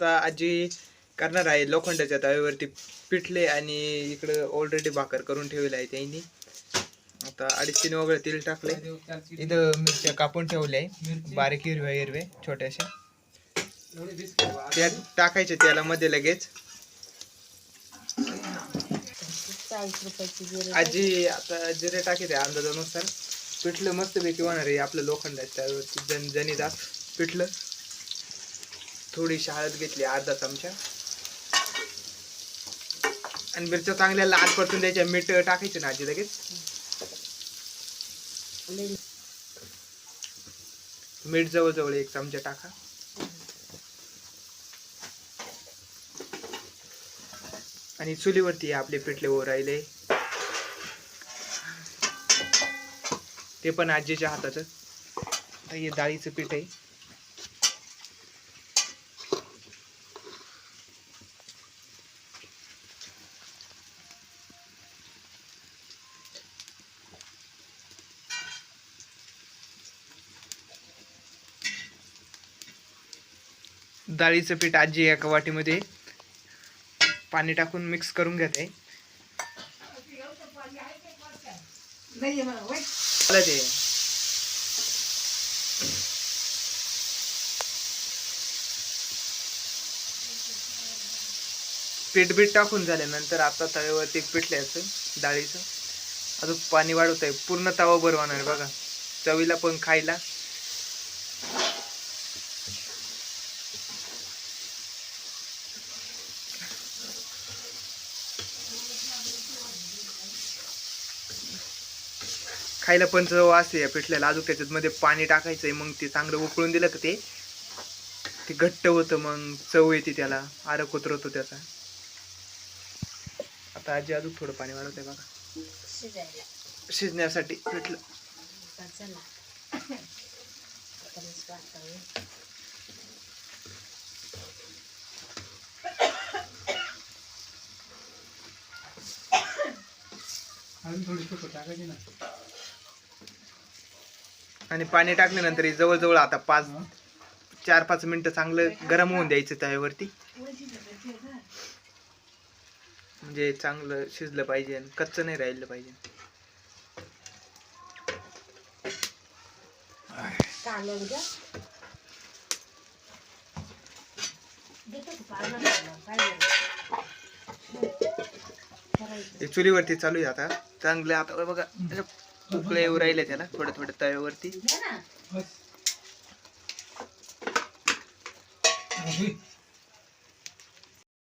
आता आजी करणार आहे लोखंडाच्या तव्यावरती पिठले आणि इकडं ऑलरेडी भाकर करून ठेवले आहे त्यांनी. आता अडीच तीन वगैरे तेल टाकले इथं मिरच्या कापून ठेवल्या आहे. बारीक हिरव्या हिरवे छोट्याशा. त्या टाकायच्या मध्ये लगेच. आजी आता जिरे टाकी आहे अंदाजानुसार. पिठलं मस्तपैकी होणार आहे आपलं लोखंडाच्या जन जण जणीदार पिठलं. थोडीशी हळद घेतली अर्धा चमचा. आणि मिरच्या चांगल्या लाल परतून द्यायच्या मीठ टाकायचे ना आजी लगेच. मीठ जवळजवळ एक चमचा टाका. आणि चुलीवरती आपले पिठले ओरायले ते पण आजीच्या हाताचं. हे डाळीचं पीठ आहे. डाळीचं पीठ आजी एका वाटीमध्ये पाणी टाकून मिक्स करून घेते. ते. पीठ बीठ टाकून झाल्यानंतर आता तव्यावरती एक पिठले असं डाळीचं. अजून पाणी वाढवत आहे पूर्ण तवा बरं आहे बघा. चवीला पण खायला खायला पण चव असते या पिठल्याला अजून त्याच्यात मध्ये पाणी टाकायचंय मग ते चांगलं उकळून दिलं का ते? ते घट्ट होतं मग चव येते त्याला आरक उतरवतो त्याचा. आता आजी अजून थोडं पाणी वाढवत आहे बघा. शिजायला. शिजण्यासाठी पिठलं. आता चला. आता मस्त वाटावं. आणि पाणी टाकल्यानंतर हे जवळजवळ आता पाच चार पाच मिनिटं चांगलं गरम होऊन द्यायचं तव्यावरती म्हणजे चांगलं शिजलं पाहिजे आणि कच्चं नाही राहिलं पाहिजे. हे चुलीवरती चालू आहे आता. चांगलं आता बघा उकळे येऊ राहिले त्याला थोड्या थोड्या तव्यावरती.